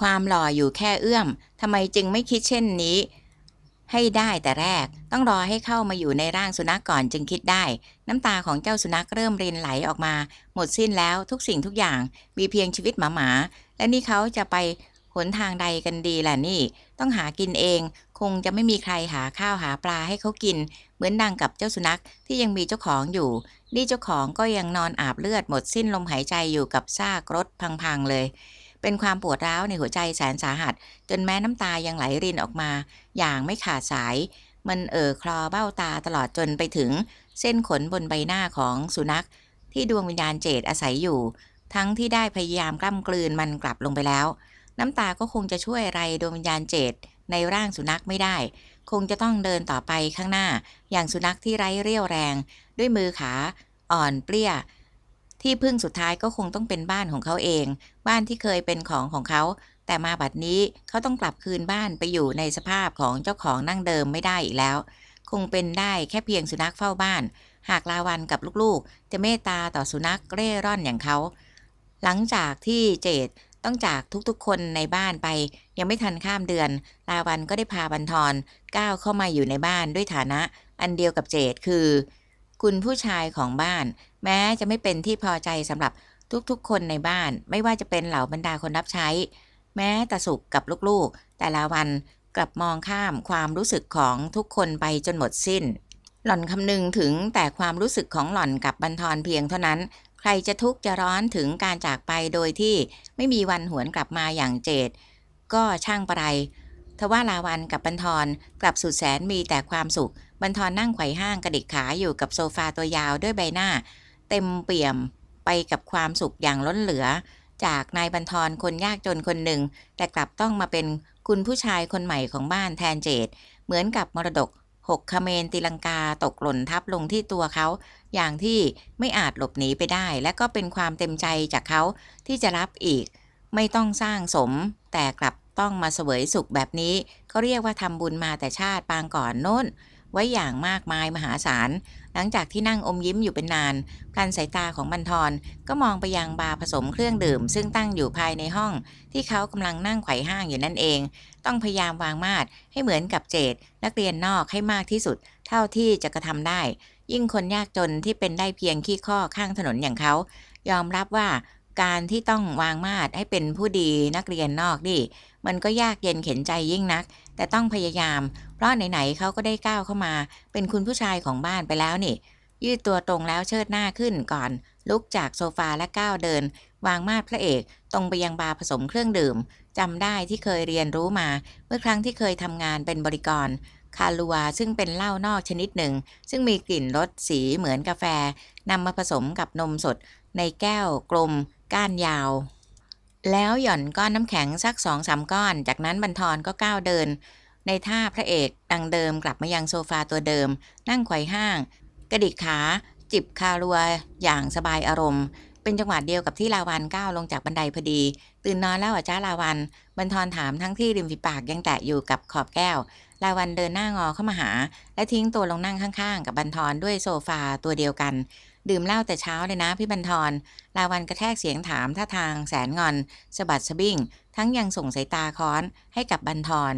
ความหล่ออยู่แค่เอื้อมทำไมจึงไม่คิดเช่นนี้ ให้ได้แต่แรกต้องรอให้เข้ามาอยู่ในร่างสุนัขก่อนจึงคิดได้ น้ำตาของเจ้าสุนัขเริ่มรินไหลออกมา หมดสิ้นแล้วทุกสิ่งทุกอย่างมีเพียงชีวิตหมาหมาและนี่เขาจะไปหนทางใดกันดีล่ะนี่ ต้องหากินเอง คงจะไม่มีใครหาข้าวหาปลาให้เขากิน เหมือนดังกับเจ้าสุนัขที่ยังมีเจ้าของอยู่ นี่เจ้าของก็ยังนอนอาบเลือดหมดสิ้นลมหายใจอยู่กับซากรถพังๆเลย เป็นความปวดร้าวในหัวใจแสนสาหัส จนแม้น้ำตายังไหลรินออกมา อย่างไม่ขาดสาย มันเอ่อคลอเบ้าตาตลอดจนไปถึง เส้นขนบนใบหน้าของสุนัข ที่ดวงวิญญาณเจดอาศัยอยู่ ทั้งที่ได้พยายามกล้ำกลืนมันกลับลงไปแล้ว น้ำตาก็คงจะช่วยอะไรดวงวิญญาณเจดในร่างสุนัขไม่ได้ คงจะต้องเดินต่อไปข้างหน้า อย่างสุนัขที่ไร้เรี่ยวแรง ด้วยมือขา อ่อนเปรี้ย ที่พึ่งสุดท้ายก็คงต้องเป็นบ้านของเขาเอง บ้านที่เคยเป็นของของเขา แต่มาบัดนี้เขาต้องกลับคืนบ้านไปอยู่ในสภาพของเจ้าของนั่งเดิมไม่ได้อีกแล้ว คงเป็นได้แค่เพียงสุนัขเฝ้าบ้าน หากลาวันกับลูกๆ จะเมตตาต่อสุนัขเร่ร่อนอย่างเขา หลังจากที่เจดต้องจากทุกๆ คนในบ้านไป ยังไม่ทันข้ามเดือน ลาวันก็ได้พาบันทอนก้าวเข้ามาอยู่ในบ้านด้วยฐานะ อันเดียวกับเจดคือ คุณผู้ชายของบ้าน แม้จะไม่เป็นที่พอใจสำหรับทุกๆ คนในบ้าน ไม่ว่าจะเป็นเหล่าบรรดาคนรับใช้ แม้แต่สุขกับลูกๆ แต่ละวันกลับมองข้ามความรู้สึกของทุกคนไปจนหมดสิ้น หล่อนคำนึงถึงแต่ความรู้สึกของหล่อนกับบันทอนเพียงเท่านั้น ใครจะทุกข์จะร้อนถึงการจากไปโดยที่ไม่มีวันหวนกลับมาอย่างเจดก็ช่างประไรทว่าลาวันกับบันทอนกลับสุดแสนมีแต่ความสุข บันทอนนั่งไขว่ห้างกระดิกขาอยู่กับโซฟาตัวยาวด้วยใบหน้า เต็มเปี่ยมไปกับความสุขอย่างล้นเหลือ จากนายบันทอนคนยากจนคนหนึ่ง แต่กลับต้องมาเป็นคุณผู้ชายคนใหม่ของบ้านแทนเจดเหมือนกับมรดกหกคเมนตีลังกาตกหล่นทับลงที่ตัวเขา อย่างที่ไม่อาจหลบหนีไปได้ และก็เป็นความเต็มใจจากเขาที่จะรับอีก ไม่ต้องสร้างสม แต่กลับต้องมาเสวยสุขแบบนี้เขาเรียกว่าทำบุญมาแต่ชาติปางก่อนโน้น ไว้อย่างมากมายมหาศาล หลังจากที่นั่งอมยิ้มอยู่เป็นนานพลันสายตาของบันทอนก็มองไปยังบาร์ผสมเครื่องดื่ม ซึ่งตั้งอยู่ภายในห้อง ที่เขากำลังนั่งไขว่ห้างอยู่นั่นเอง ต้องพยายามวางมาดให้เหมือนกับเจดนักเรียนนอกให้มากที่สุด เท่าที่จะกระทำได้ ยิ่งคนยากจนที่เป็นได้เพียงขี้ข้อข้างถนนอย่างเขา ยอมรับว่าการที่ต้องวางมาดให้เป็นผู้ดีนักเรียนนอกนี่มันก็ยากเย็นเข็นใจยิ่งนัก แต่ต้องพยายาม เพราะไหนๆเขาก็ได้ก้าวเข้ามา เป็นคุณผู้ชายของบ้านไปแล้วนี่ ยืดตัวตรงแล้วเชิดหน้าขึ้นก่อน ลุกจากโซฟาและก้าวเดิน วางมาดพระเอกตรงไปยังบาร์ผสมเครื่องดื่มจำได้ที่เคยเรียนรู้มา เมื่อครั้งที่เคยทำงานเป็นบริกรคาลัวซึ่งเป็นเหล้านอกชนิดหนึ่ง ซึ่งมีกลิ่นรสสีเหมือนกาแฟนำมาผสมกับนมสด ในแก้วกลม ก้านยาว แล้วหย่อนก้อนน้ำแข็งสักสองสามก้อน จากนั้นบันทอนก็ก้าวเดิน ในท่าพระเอกดังเดิมกลับมายังโซฟาตัวเดิม นั่งไขว่ห้าง กระดิกขาจิบคารัวอย่างสบายอารมณ์ เป็นจังหวะเดียวกับที่ลาวันก้าวลงจากบันไดพอดี ตื่นนอนแล้วอะจ้าลาวันบันทอนถามทั้งที่ริมฝีปากยังแตะอยู่กับขอบแก้ว ลาวันเดินหน้างอเข้ามาหา และทิ้งตัวลงนั่งข้างๆ กับบันทอนด้วยโซฟาตัวเดียวกัน ดื่มเหล้าแต่เช้าเลยนะพี่บันทอนลาวันกระแทกเสียงถามท่าทางแสนงอนสะบัดสะบิ้ง ทั้งยังส่งสายตาค้อนให้กับบันทอน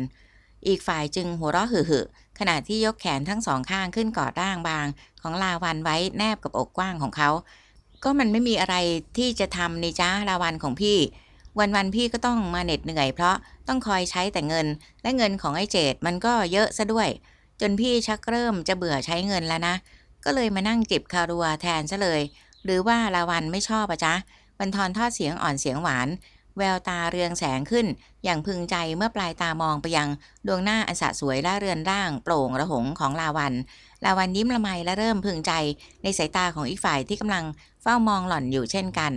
อีกฝ่ายจึงหัวเราะหึ่ๆขณะที่ยกแขนทั้งสองข้างขึ้นกอดร่างบาง ของลาวันไว้แนบกับอกกว้างของเขา ก็มันไม่มีอะไรที่จะทำนี่จ้าลาวันของพี่ วันๆพี่ก็ต้องมาเหน็ดเหนื่อยเพราะต้องคอยใช้แต่เงิน และเงินของไอ้เจดมันก็เยอะซะด้วย จนพี่ชักเริ่มจะเบื่อใช้เงินแล้วนะ ก็เลยมานั่งจิบคารัวแทนซะเลย หรือว่าลาวันไม่ชอบอะจ๊ะบันทอนทอดเสียงอ่อนเสียงหวาน แววตาเรืองแสงขึ้น อย่างพึงใจเมื่อปลายตามองไปยัง ดวงหน้าอันสะสวยและเรือนร่าง โปร่งระหงของลาวัน ลาวันยิ้มละไมและเริ่มพึงใจในสายตาของอีกฝ่ายที่กำลังเฝ้ามองหล่อนอยู่เช่นกัน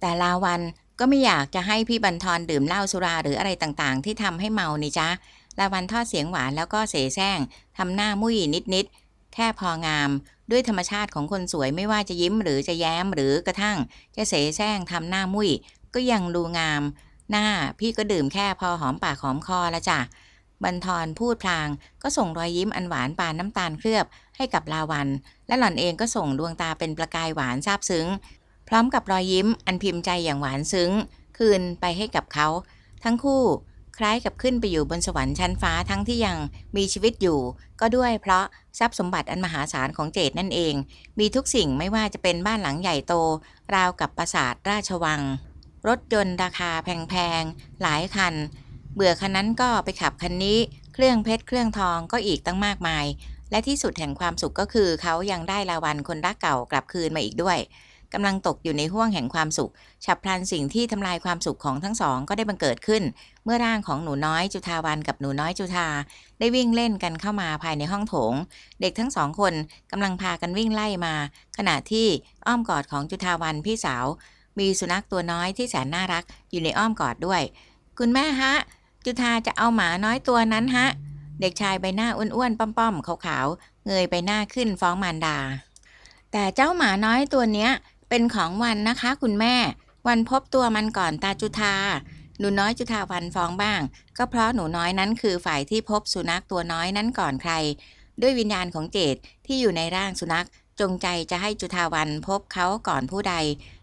แต่ลาวันก็ไม่อยากจะให้พี่บันทอนดื่มเหล้าสุราหรืออะไรต่างๆ ที่ทำให้เมานี่จ๊ะลาวันทอดเสียงหวานแล้วก็เสแสร้งทำหน้ามุ้ยนิดๆ ค่พองาม ด้วยธรรมชาติของคนสวยไม่ว่าจะยิ้มหรือจะแย้มหรือกระทั่ง จะเสแสร้งทำหน้ามุ้ยก็ยังดูงาม หน้าพี่ก็ดื่มแค่พอหอมปากหอมคอละจ้ะบันทอนพูดพลาง ก็ส่งรอยยิ้มอันหวานปานน้ำตาลเคลือบให้กับลาวัน และหล่อนเองก็ส่งดวงตาเป็นประกายหวานซาบซึ้ง พร้อมกับรอยยิ้มอันพิมพ์ใจอย่างหวานซึ้ง คืนไปให้กับเขา ทั้งคู่ คล้ายกับขึ้นไปอยู่บนสวรรค์ชั้นฟ้าทั้งที่ยังมีชีวิตอยู่ ก็ด้วยเพราะทรัพย์สมบัติอันมหาศาลของเจดนั่นเอง มีทุกสิ่งไม่ว่าจะเป็นบ้านหลังใหญ่โต ราวกับปราสาทราชวัง รถยนต์ราคาแพงๆ หลายคัน เบื่อคันนั้นก็ไปขับคันนี้ เครื่องเพชรเครื่องทองก็อีกตั้งมากมาย และที่สุดแห่งความสุขก็คือเขายังได้ลาวันคนรักเก่ากลับคืนมาอีกด้วย กำลังตกอยู่ในห้วงแห่งความสุข ฉับพลันสิ่งที่ทำลายความสุขของทั้งสองก็ได้บังเกิดขึ้น เมื่อร่างของหนูน้อยจุธาวันกับหนูน้อยจุธา ได้วิ่งเล่นกันเข้ามาภายในห้องโถง เด็กทั้งสองคนกำลังพากันวิ่งไล่มา ขณะที่อ้อมกอดของจุธาวันพี่สาว มีสุนัขตัวน้อยที่แสนน่ารักอยู่ในอ้อมกอดด้วย คุณแม่ฮะ จุธาจะเอาหมาน้อยตัวนั้นฮะ เด็กชายใบหน้าอ้วนๆป้อมๆขาวๆเงยไปหน้าขึ้นฟ้องมารดา แต่เจ้าหมาน้อยตัวเนี้ย เป็นของวันนะคะคุณแม่ วันพบตัวมันก่อนตาจุธาหนูน้อยจุธาวันฟ้องบ้าง ก็เพราะหนูน้อยนั้นคือฝ่ายที่พบสุนัขตัวน้อยนั้นก่อนใคร ด้วยวิญญาณของเจดที่อยู่ในร่างสุนัข จงใจจะให้จุธาวันพบเขาก่อนผู้ใด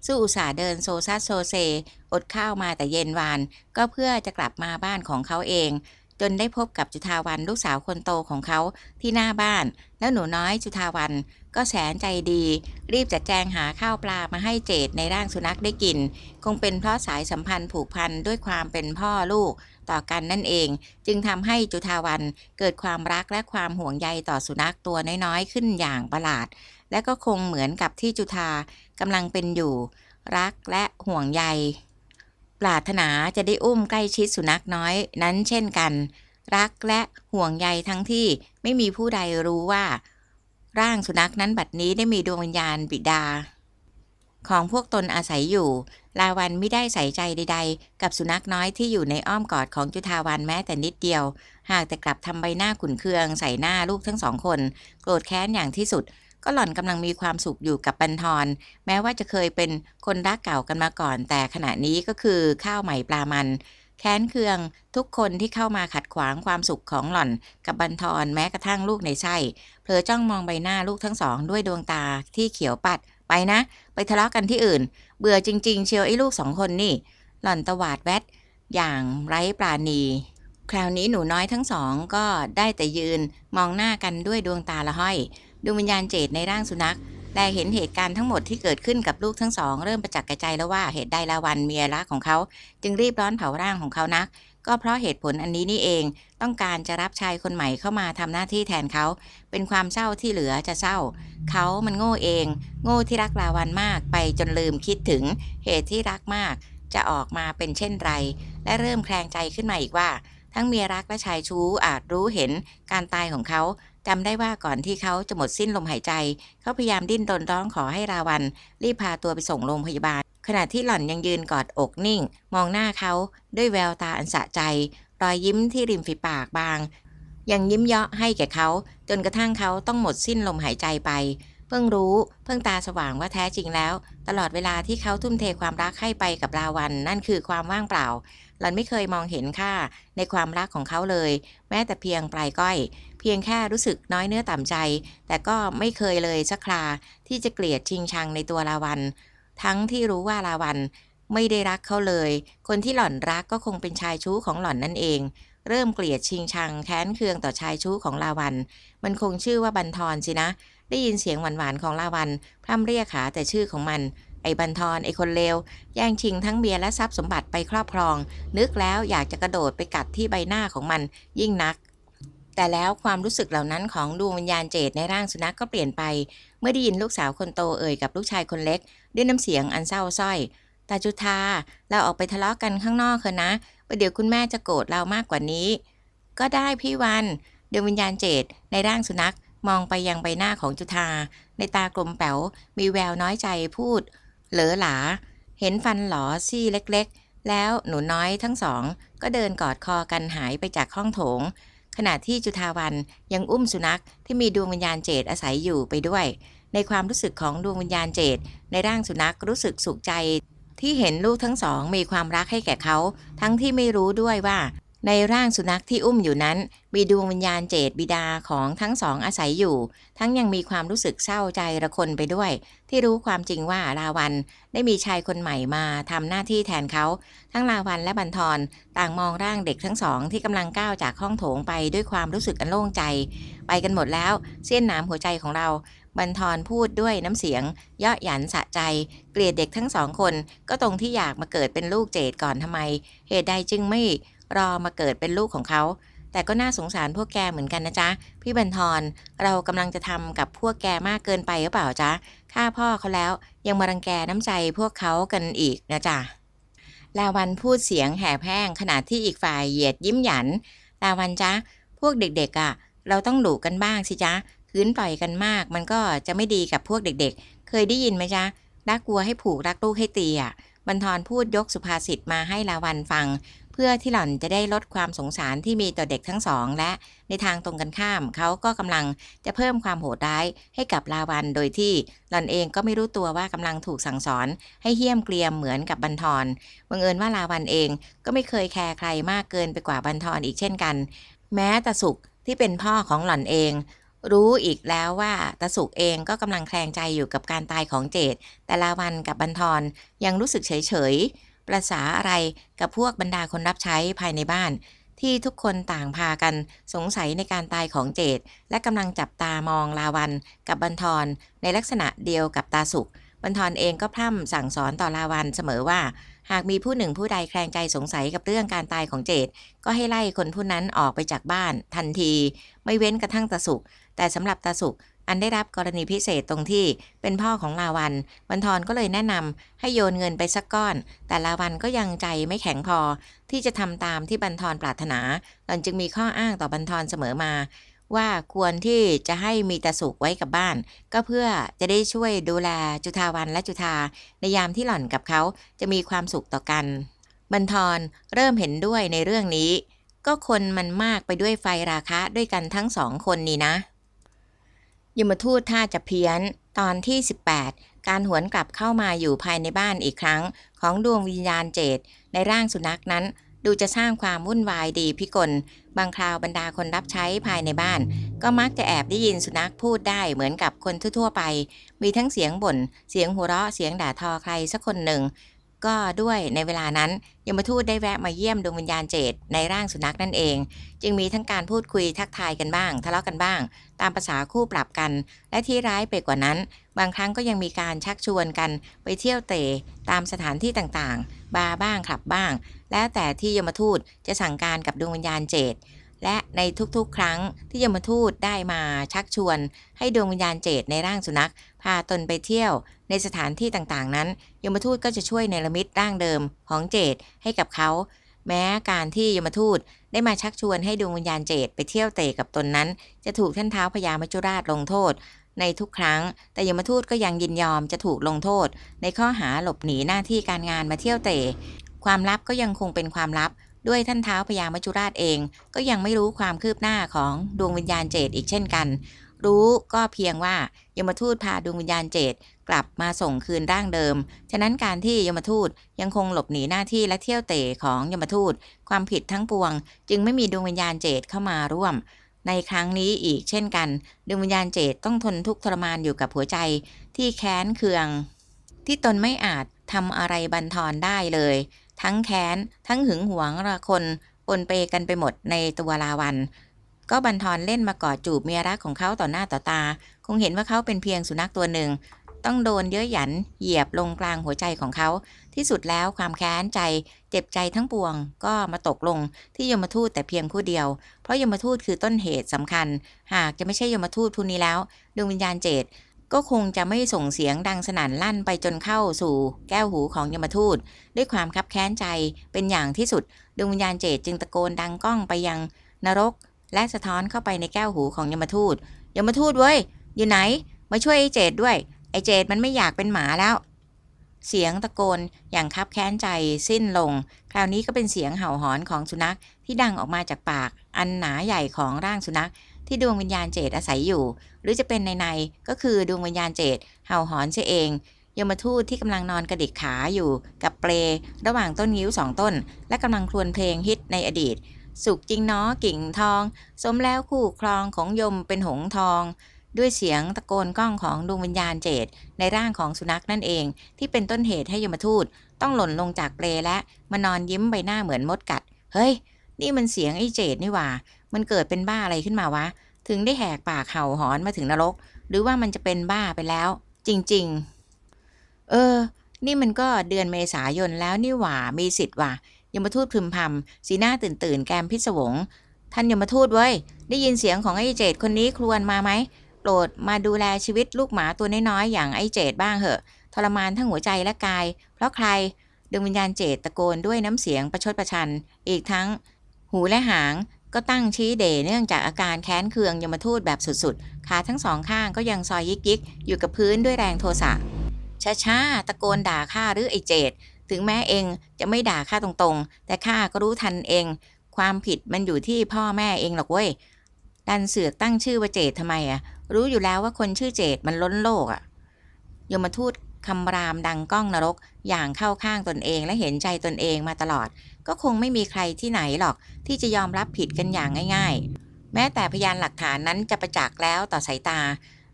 สู้อุตส่าห์เดินโซซัสโซเซ อดข้าวมาแต่เย็นวาน ก็เพื่อจะกลับมาบ้านของเขาเอง จนได้พบกับจุธาวันลูกสาวคนโตของเขาที่หน้าบ้าน แล้วหนูน้อยจุธาวัน ก็แสนใจดี รีบจัดแจงหาข้าวปลามาให้เจดในร่างสุนัขได้กิน คงเป็นเพราะสายสัมพันธ์ผูกพันด้วยความเป็นพ่อลูกต่อกันนั่นเอง จึงทำให้จุธาวันเกิดความรักและความห่วงใยต่อสุนัขตัวน้อยๆ ขึ้นอย่างประหลาด และก็คงเหมือนกับที่จุธากำลังเป็นอยู่ รักและห่วงใยปรารถนาจะได้อุ้มใกล้ชิดสุนัขน้อยนั้นเช่นกัน รักและห่วงใยทั้งที่ไม่มีผู้ใดรู้ว่า ร่างสุนัขนั้นบัดนี้ได้มีดวงวิญญาณบิดา ของพวกตนอาศัยอยู่ ลาวันไม่ได้ใส่ใจใด ๆ กับสุนัขน้อยที่อยู่ในอ้อมกอดของจุธาวันแม้แต่นิดเดียว หากแต่กลับทำใบหน้าขุนเคืองใส่หน้าลูกทั้งสองคน โกรธแค้นอย่างที่สุด ก็หล่อนกำลังมีความสุขอยู่กับบันทอนแม้ว่าจะเคยเป็นคนรักเก่ากันมาก่อน แต่ขณะนี้ก็คือข้าวใหม่ปลามัน แค้นเคืองทุกคนที่เข้ามาขัดขวางความสุขของหล่อนกับบันทอนแม้กระทั่งลูกในไส้เผลอจ้องมองใบหน้าลูกทั้งสองด้วยดวงตาที่เขียวปัด ไปนะ ไปทะเลาะกันที่อื่น เบื่อจริง ๆ เชียวไอ้ลูกสองคนนี่ หล่อนตวาดแวดอย่างไร้ปราณี คราวนี้หนูน้อยทั้งสองก็ได้แต่ยืนมองหน้ากันด้วยดวงตาละห้อยดวงวิญญาณเจดในร่างสุนัข แต่เห็นเหตุการณ์ทั้งหมดที่เกิดขึ้นกับลูกทั้งสอง เริ่มประจักษ์แก่ใจแล้วว่าเหตุใดลาวันเมียรักของเขา จึงรีบร้อนเผาร่างของเขานัก ก็เพราะเหตุผลอันนี้นี่เอง ต้องการจะรับชายคนใหม่เข้ามาทำหน้าที่แทนเขา เป็นความเศร้าที่เหลือจะเศร้า เขามันโง่เอง โง่ที่รักลาวันมากไปจนลืมคิดถึง เหตุที่รักมาก จะออกมาเป็นเช่นไร และเริ่มแคลงใจขึ้นมาอีกว่า ทั้งเมียรักและชายชู้อาจรู้เห็นการตายของเขา จำได้ว่าก่อนที่เขาจะหมดสิ้นลมหายใจ เขาพยายามดิ้นรนร้องขอให้ราวัน รีบพาตัวไปส่งโรงพยาบาล ขณะที่หล่อนยังยืนกอดอกนิ่ง มองหน้าเขาด้วยแววตาอันสะใจ รอยยิ้มที่ริมฝีปากบาง ยังยิ้มเยาะให้แก่เขา จนกระทั่งเขาต้องหมดสิ้นลมหายใจไป เพิ่งรู้ เพิ่งตาสว่างว่าแท้จริงแล้ว ตลอดเวลาที่เขาทุ่มเทความรักให้ไปกับราวัน นั่นคือความว่างเปล่า หล่อนไม่เคยมองเห็นค่าในความรักของเขาเลย แม้แต่เพียงปลายก้อย เพียงแค่รู้สึกน้อยเนื้อต่ำใจ แต่ก็ไม่เคยเลยสักครา ที่จะเกลียดชิงชังในตัวลาวัน ทั้งที่รู้ว่าลาวันไม่ได้รักเขาเลย คนที่หล่อนรักก็คงเป็นชายชู้ของหล่อนนั่นเอง เริ่มเกลียดชิงชังแค้นเคืองต่อชายชู้ของลาวัน มันคงชื่อว่าบันทอนสินะ ได้ยินเสียงหวานๆของลาวันพร่ำเรียกหาแต่ชื่อของมัน ไอ้บันทอนไอ้คนเลวแย่งชิงทั้งเบียร์และทรัพย์สมบัติไปครอบครอง นึกแล้วอยากจะกระโดดไปกัดที่ใบหน้าของมันยิ่งนัก แต่แล้วความรู้สึกเหล่านั้นของดวงวิญญาณเจดในร่างสุนัขก็เปลี่ยนไป เมื่อได้ยินลูกสาวคนโตเอ่ยกับลูกชายคนเล็ก ด้วยน้ำเสียงอันเศร้าส้อยตาจุธาเราออกไปทะเลาะกันข้างนอกเถอะนะประเดี๋ยวคุณแม่จะโกรธเรามากกว่านี้ ก็ได้พี่วันดวงวิญญาณเจดในร่างสุนัขมองไปยังใบหน้าของจุธา ในตากลมแป๋วมีแววน้อยใจพูด เหลอหลา เห็นฟันหลอซี่เล็กๆ แล้วหนูน้อยทั้งสอง ก็เดินกอดคอกันหายไปจากห้องโถง ขณะที่จุธาวันยังอุ้มสุนัขที่มีดวงวิญญาณเจดอาศัยอยู่ไปด้วย ในความรู้สึกของดวงวิญญาณเจดในร่างสุนัขรู้สึกสุขใจ ที่เห็นลูกทั้งสองมีความรักให้แก่เขา ทั้งที่ไม่รู้ด้วยว่า ในร่างสุนัขที่อุ้มอยู่นั้น มีดวงวิญญาณเจตบิดาของทั้งสองอาศัยอยู่ ทั้งยังมีความรู้สึกเศร้าใจระคนไปด้วย ที่รู้ความจริงว่าลาวันได้มีชายคนใหม่มาทำหน้าที่แทนเขา ทั้งลาวันและบันทอนต่างมองร่างเด็กทั้งสองที่กำลังก้าวจากห้องโถงไปด้วยความรู้สึกอันโล่งใจ ไปกันหมดแล้วเส้นนามหัวใจของเราบันทอนพูดด้วยน้ำเสียง เยาะหยันสะใจ เกลียดเด็กทั้งสองคนก็ตรงที่อยากมาเกิดเป็นลูกเจดก่อนทำไม เหตุใดจึงไม่ รอมาเกิดเป็นลูกของเขา แต่ก็น่าสงสารพวกแกเหมือนกันนะจ๊ะ พี่บันทอนเรากำลังจะทำกับพวกแกมากเกินไปหรือเปล่าจ๊ะฆ่าพ่อเขาแล้วยังมารังแกน้ำใจพวกเขากันอีกนะจ๊ะลาวันพูดเสียงแหบแห้งขณะที่อีกฝ่ายเหยียดยิ้มหยันลาวันจ๊ะพวกเด็กๆอะ่ะ เราต้องดุกันบ้างสิจ๊ะคืนปล่อยกันมาก มันก็จะไม่ดีกับพวกเด็กๆ เคยได้ยินไหมจ๊ะรักวัวให้ผูกรักลูกให้ตีอะบันทอนพูดยกสุภาษิตมาให้ลาวันฟัง เพื่อที่หล่อนจะได้ลดความสงสารที่มีต่อเด็กทั้งสอง และในทางตรงกันข้าม เขาก็กำลังจะเพิ่มความโหดร้ายให้กับลาวันโดยที่หล่อนเองก็ไม่รู้ตัวว่ากำลังถูกสั่งสอน ให้เหี้ยมเกลียมเหมือนกับบันทอนบังเอิญว่าลาวันเองก็ไม่เคยแคร์ใครมากเกินไปกว่าบันทอนอีกเช่นกัน แม้ตาสุกที่เป็นพ่อของหล่อนเองรู้อีกแล้วว่าตาสุกเองก็กำลังแคลงใจอยู่กับการตายของเจดแต่ลาวันกับบันทอนยังรู้สึกเฉย ประษาอะไรกับพวกบรรดาคนรับใช้ภายในบ้าน ที่ทุกคนต่างพากันสงสัยในการตายของเจดและกำลังจับตามองลาวันกับบันทอนในลักษณะเดียวกับตาสุกบันทอนเองก็พร่ำสั่งสอนต่อลาวันเสมอว่า หากมีผู้หนึ่งผู้ใดแคลงใจสงสัยกับเรื่องการตายของเจดก็ให้ไล่คนผู้นั้นออกไปจากบ้าน ทันที ไม่เว้นกระทั่งตาสุกแต่สำหรับตาสุก อันได้รับกรณีพิเศษตรงที่เป็นพ่อของลาวันบันทอนก็เลยแนะนำให้โยนเงินไปสักก้อน แต่ลาวันก็ยังใจไม่แข็งพอ ที่จะทำตามที่บันทอนปรารถนาหล่อนจึงมีข้ออ้างต่อบันทอนเสมอมา ว่าควรที่จะให้มีตาสุกไว้กับบ้าน ก็เพื่อจะได้ช่วยดูแลจุธาวันและจุธาในยามที่หล่อนกับเขาจะมีความสุขต่อกัน บันทอนเริ่มเห็นด้วยในเรื่องนี้ ก็คนมันมากไปด้วยไฟราคะด้วยกันทั้งสองคนนี่นะ ยมทูตท่าจะเพี้ยน ตอนที่ 18 การหวนกลับเข้ามาอยู่ภายในบ้านอีกครั้ง ของดวงวิญญาณเจตในร่างสุนัขนั้น ดูจะสร้างความวุ่นวายดีพิกล บางคราวบรรดาคนรับใช้ภายในบ้าน ก็มักจะแอบได้ยินสุนัขพูดได้เหมือนกับคนทั่วๆไป มีทั้งเสียงบ่น เสียงหัวเราะเสียงด่าทอใครสักคนหนึ่ง ก็ด้วยในเวลานั้นยมทูตได้แวะมาเยี่ยมดวงวิญญาณเจตในร่างสุนัขนั่นเอง จึงมีทั้งการพูดคุยทักทายกันบ้าง ทะเลาะกันบ้าง ตามภาษาคู่ปรับกัน และที่ร้ายไปกว่านั้น บางครั้งก็ยังมีการชักชวนกันไปเที่ยวเตะตามสถานที่ต่างๆ บาร์บ้างคลับบ้าง แล้วแต่ที่ยมทูตจะสั่งการกับดวงวิญญาณเจต และในทุกๆ ครั้งที่ยมทูตได้มาชักชวน ให้ดวงวิญญาณเจตในร่างสุนัข พาตนไปเที่ยว ในสถานที่ต่างๆ นั้น ยมทูตก็จะช่วยเนรมิตร่างเดิมของเจตให้กับเขา แม้การที่ยมทูตได้มาชักชวนให้ดวงวิญญาณเจตไปเที่ยวเตะกับตนนั้น จะถูกท่านเท้าพญามัจจุราชลงโทษ ในทุกครั้ง แต่ยมทูตก็ยังยินยอมจะถูกลงโทษ ในข้อหาหลบหนีหน้าที่การงานมาเที่ยวเตะความลับก็ยังคงเป็นความลับ ด้วยท่านเท้าพญามัจจุราชเอง ก็ยังไม่รู้ความคืบหน้าของดวงวิญญาณเจตอีกเช่นกัน รู้ก็เพียงว่ายมทูตพาดวงวิญญาณเจตกลับมาส่งคืนร่างเดิม ฉะนั้นการที่ยมทูตยังคงหลบหนีหน้าที่และเที่ยวเตะของยมทูต ความผิดทั้งปวง จึงไม่มีดวงวิญญาณเจตเข้ามาร่วม ในครั้งนี้อีกเช่นกัน ดวงวิญญาณเจตต้องทนทุกข์ทรมานอยู่กับหัวใจ ที่แค้นเคือง ที่ตนไม่อาจทำอะไรบันทอนได้เลย ทั้งแค้น ทั้งหึงหวงระคนปนเปกันไปหมดในตัวลาวัน ก็บันทอนเล่นมากอดจูบเมียรักของเขาต่อหน้าต่อตา คงเห็นว่าเขาเป็นเพียงสุนัขตัวหนึ่ง ต้องโดนเยอะหยัน เหยียบลงกลางหัวใจของเขา ที่สุดแล้วความแค้นใจ เจ็บใจทั้งปวง ก็มาตกลงที่ยมทูตแต่เพียงผู้เดียว เพราะยมทูตคือต้นเหตุสำคัญ หากจะไม่ใช่ยมทูตผู้นี้แล้วดวงวิญญาณเจต ก็คงจะไม่ส่งเสียงดังสนั่นลั่นไปจนเข้าสู่แก้วหูของยมทูต ด้วยความคับแค้นใจเป็นอย่างที่สุดดวงวิญญาณเจตจึงตะโกนดังก้องไปยังนรก และสะท้อนเข้าไปในแก้วหูของยมทูตยมทูตเว้ยอยู่ไหน มาช่วยไอ้เจดด้วย ไอ้เจดมันไม่อยากเป็นหมาแล้ว เสียงตะโกนอย่างคับแค้นใจสิ้นลง คราวนี้ก็เป็นเสียงเห่าหอนของสุนัขที่ดังออกมาจากปาก อันหนาใหญ่ของร่างสุนัข ที่ดวงวิญญาณเจตอาศัยอยู่ หรือจะเป็นในในก็คือดวงวิญญาณเจตเห่าหอนเสียเองยมทูตที่กำลังนอนกระดิกขาอยู่กับเปลระหว่างต้นงิ้วสองต้น และกำลังครวญเพลงฮิตในอดีต สุขจริงเนาะกิ่งทอง สมแล้วคู่ครองของยมเป็นหงส์ทอง ด้วยเสียงตะโกนก้องของดวงวิญญาณเจดในร่างของสุนัขนั่นเอง ที่เป็นต้นเหตุให้ยมทูตต้องหล่นลงจากเปลและมานอนยิ้มใบหน้าเหมือนมดกัด เฮ้ย นี่มันเสียงไอ้เจดนี่หว่า มันเกิดเป็นบ้าอะไรขึ้นมาวะ ถึงได้แหกปากเห่าหอนมาถึงนรก หรือว่ามันจะเป็นบ้าไปแล้ว จริง ๆ เออ นี่มันก็เดือนเมษายนแล้วนี่หว่ามีสิทธิ์ว่ะยมทูตพึมพำสีหน้าตื่นตื่นๆแกมพิศวง ท่านยมทูตเว้ย ได้ยินเสียงของไอ้เจดคนนี้ครวญมาไหมโปรดมาดูแลชีวิตลูกหมาตัวน้อยๆอย่างไอ้เจดบ้างเหอะ ทรมานทั้งหัวใจและกาย เพราะใครดวงวิญญาณเจดตะโกนด้วยน้ำเสียงประชดประชัน อีกทั้ง หูและหาง ก็ตั้งชี้เดเนื่องจากอาการแค้นเคืองยมทูตแบบสุดๆ ขาทั้งสองข้างก็ยังซอยยิกยิกๆอยู่กับพื้นด้วยแรงโทสะช้าๆตะโกนด่าข้าหรือไอเจดถึงแม้เองจะไม่ด่าข้าตรงๆ แต่ข้าก็รู้ทันเอง ความผิดมันอยู่ที่พ่อแม่เองหรอกเว้ยดันเสือกตั้งชื่อว่าเจดทำไมอะรู้อยู่แล้วว่าคนชื่อเจดมันล้นโลกอะยมทูต คำรามดังก้องนรกอย่างเข้าข้างตนเองและเห็นใจตนเองมาตลอด ก็คงไม่มีใครที่ไหนหรอกที่จะยอมรับผิดกันอย่างง่าย ๆ แม้แต่พยานหลักฐานนั้นจะประจักษ์แล้วต่อสายตา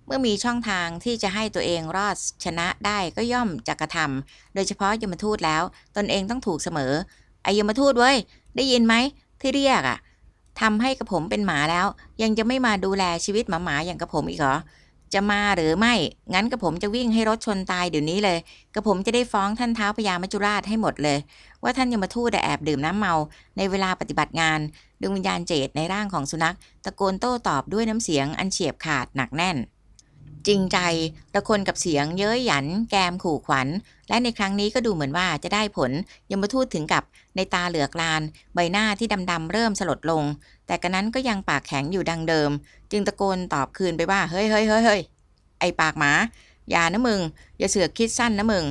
เมื่อมีช่องทางที่จะให้ตัวเองรอดชนะได้ก็ย่อมจะกระทำโดยเฉพาะยมทูตแล้ว ตนเองต้องถูกเสมอไอยมทูตเว้ยได้ยินไหมที่เรียกอะทำให้กระผมเป็นหมาแล้ว ยังจะไม่มาดูแลชีวิตหมาๆอย่างกระผมอีกเหรอ จะมาหรือไม่ งั้นกระผมจะวิ่งให้รถชนตายเดี๋ยวนี้เลย กระผมจะได้ฟ้องท่านเท้าพญามัจจุราชให้หมดเลย ว่าท่านยมทูตแอบดื่มน้ำเมา ในเวลาปฏิบัติงานดวงวิญญาณเจตในร่างของสุนัข ตะโกนโต้ตอบด้วยน้ำเสียงอันเฉียบขาดหนักแน่น จริงใจระคนกับเสียงเย้ยหยัน แกมขู่ขวัญ และในครั้งนี้ก็ดูเหมือนว่าจะได้ผลยมทูตถึงกับในตาเหลือกลาน ใบหน้าที่ดำๆเริ่มสลดลง แต่กระนั้นก็ยังปากแข็งอยู่ดังเดิม จึงตะโกนตอบคืนไปว่า เฮ้ยเฮ้ยเฮ้ยเฮ้ยไอปากหมา อย่านะมึง อย่าเสือกคิดสั้นนะมึง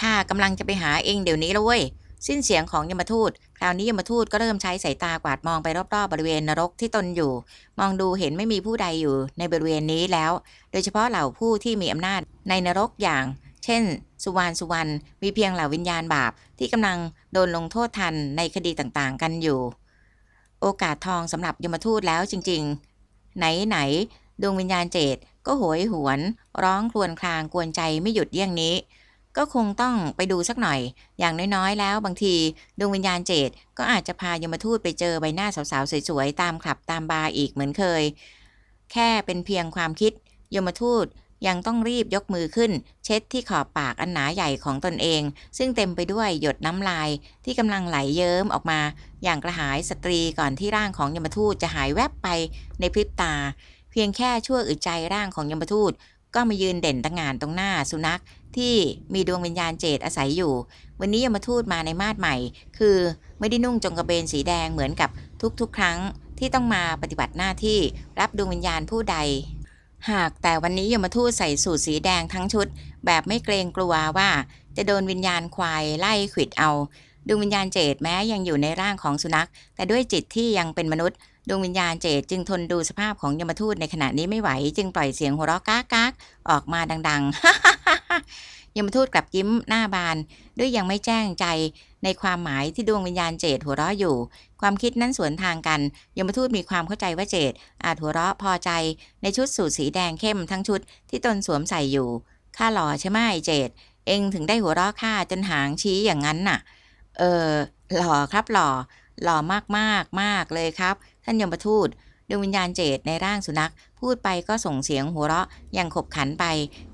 ข้ากำลังจะไปหาเองเดี๋ยวนี้แล้วเว้ย สิ้นเสียงของยมทูต คราวนี้ยมทูตก็เริ่มใช้สายตากวาดมองไปรอบๆบริเวณนรกที่ตนอยู่ มองดูเห็นไม่มีผู้ใดอยู่ในบริเวณนี้แล้ว โดยเฉพาะเหล่าผู้ที่มีอำนาจในนรกอย่าง เช่น สุวรรณสุวรรณมีเพียงเหล่าวิญญาณบาปที่กำลังโดนลงโทษทันในคดีต่างๆ กันอยู่ โอกาสทองสำหรับยมทูตแล้วจริง ๆ ไหนไหนๆดวงวิญญาณเจตก็โหยหวน ร้องครวญครางกวนใจไม่หยุดเยี่ยงนี้ ก็คงต้องไปดูสักหน่อย อย่างน้อยๆ แล้วบางทีดวงวิญญาณเจตก็อาจจะพายมทูตไปเจอใบหน้าสาวๆ สวยๆ ตามคลับตามบาร์อีกเหมือนเคย แค่เป็นเพียงความคิด ยมทูตยังต้องรีบยกมือขึ้น เช็ดที่ขอบปากอันหนาใหญ่ของตนเอง ซึ่งเต็มไปด้วยหยดน้ำลายที่กำลังไหลเยิ้มออกมา อย่างกระหายสตรีก่อนที่ร่างของยมทูตจะหายแวบไปในพริบตา เพียงแค่ชั่วอึดใจร่างของยมทูตก็มายืนเด่นตะงานตรงหน้าสุนัข ที่มีดวงวิญญาณเจตอาศัยอยู่ วันนี้ยมทูตมาในมาดใหม่ คือไม่ได้นุ่งจงกระเบนสีแดงเหมือนกับทุกๆ ครั้งที่ต้องมาปฏิบัติหน้าที่รับดวงวิญญาณผู้ใด หากแต่วันนี้ยมทูตใส่สูทสีแดงทั้งชุด แบบไม่เกรงกลัวว่า จะโดนวิญญาณควายไล่ขวิดเอาดวงวิญญาณเจตแม้ยังอยู่ในร่างของสุนัข แต่ด้วยจิตที่ยังเป็นมนุษย์ ดวงวิญญาณเจตจึงทนดูสภาพของยมทูตในขณะนี้ไม่ไหว จึงปล่อยเสียงหัวเราะก้ากกากออกมาดัง ๆ ยมทูตกลับยิ้มหน้าบาน ด้วยยังไม่แจ้งใจในความหมายที่ดวงวิญญาณเจตหัวเราะอยู่ ความคิดนั้นสวนทางกัน ยมทูตมีความเข้าใจว่าเจตอาจหัวเราะพอใจ ในชุดสูทสีแดงเข้มทั้งชุดที่ตนสวมใส่อยู่ข้าหล่อใช่ไหมเจตเองถึงได้หัวเราะข้าจนหางชี้อย่างนั้นน่ะ เออหล่อครับหล่อ หล่อมากมากมากเลยครับ ท่านยมทูตดวงวิญญาณเจตในร่างสุนัข พูดไปก็ส่งเสียงหัวเราะอย่างขบขันไป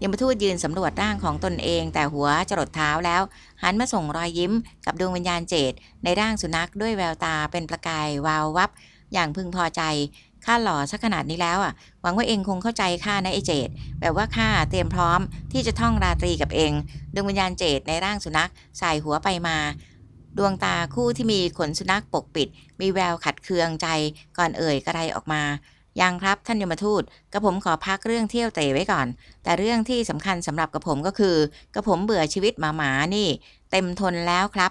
ยมทูตยืนสำรวจร่างของตนเอง แต่หัวจรดเท้าแล้ว หันมาส่งรอยยิ้มกับดวงวิญญาณเจตในร่างสุนัขด้วยแววตาเป็นประกายวาววับ อย่างพึงพอใจข้าหล่อสักขนาดนี้แล้วอะ หวังว่าเองคงเข้าใจข้านะไอเจตแบบว่าข้าเตรียมพร้อมที่จะท่องราตรีกับเองดวงวิญญาณเจตในร่างสุนัขสายหัวไปมา ดวงตาคู่ที่มีขนสุนัขปกปิด มีแววขัดเคืองใจก่อนเอ่ยกระไรออกมา ยังครับท่านยมทูตกระผมขอพักเรื่องเที่ยวเตะไว้ก่อน แต่เรื่องที่สำคัญสำหรับกระผมก็คือกระผมเบื่อชีวิตหมาหมานี่ เต็มทนแล้วครับ